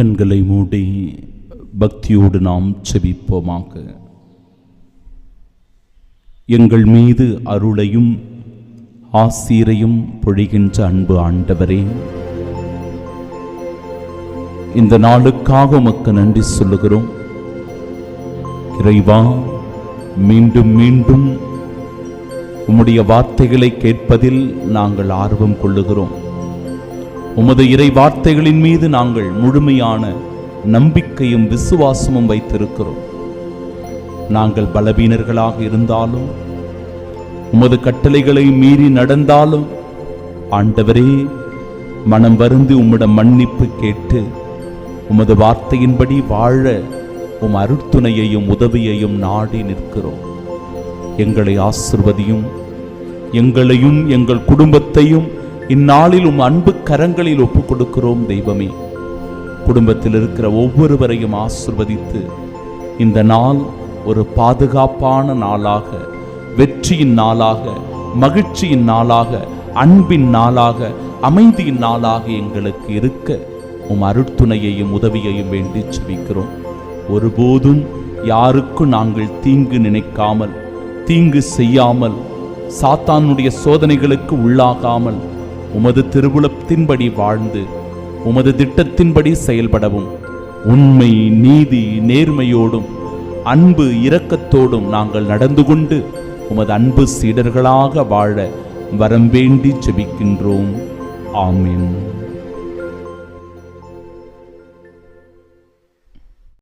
கண்களை மூடி பக்தியோடு நாம் செபிப்போமாக. எங்கள் மீது அருளையும் ஆசீரையும் பொழிகின்ற அன்பு ஆண்டவரே. இந்த நாளுக்காக உமக்கு நன்றி சொல்லுகிறோம். இறைவா மீண்டும் மீண்டும் உம்முடைய வார்த்தைகளை கேட்பதில் நாங்கள் ஆர்வம் கொள்ளுகிறோம். உமது இறை வார்த்தைகளின் மீது நாங்கள் முழுமையான நம்பிக்கையும் விசுவாசமும் வைத்திருக்கிறோம். நாங்கள் பலவீனர்களாக இருந்தாலும் உமது கட்டளைகளை மீறி நடந்தாலும் ஆண்டவரே மனம் வருந்தி உம்மிடம் மன்னிப்பு கேட்டு உமது வார்த்தையின்படி வாழ உம் அருட்துணையையும் உதவியையும் நாடி நிற்கிறோம். எங்களை ஆசிர்வதியும் எங்களையும் எங்கள் குடும்பத்தையும் இந்நாளில் உம் அன்பு கரங்களில் ஒப்புக் கொடுக்கிறோம் தெய்வமே. குடும்பத்தில் இருக்கிற ஒவ்வொருவரையும் ஆசிர்வதித்து இந்த நாள் ஒரு பாதுகாப்பான நாளாக வெற்றியின் நாளாக மகிழ்ச்சியின் நாளாக அன்பின் நாளாக அமைதியின் நாளாக எங்களுக்கு இருக்க உம் அருட்துணையையும் உதவியையும் வேண்டி செபிக்கிறோம். ஒருபோதும் யாருக்கும் நாங்கள் தீங்கு நினைக்காமல் தீங்கு செய்யாமல் சாத்தானுடைய சோதனைகளுக்கு உள்ளாகாமல் உமது திருவுளத்தின்படி வாழ்ந்து உமது திட்டத்தின்படி செயல்படவும். உண்மை நீதி நேர்மையோடும் அன்பு இரக்கத்தோடும் நாங்கள் நடந்து கொண்டு உமது அன்பு சீடர்களாக வாழ வரம் வேண்டி ஜெபிக்கின்றோம் ஆமீன்.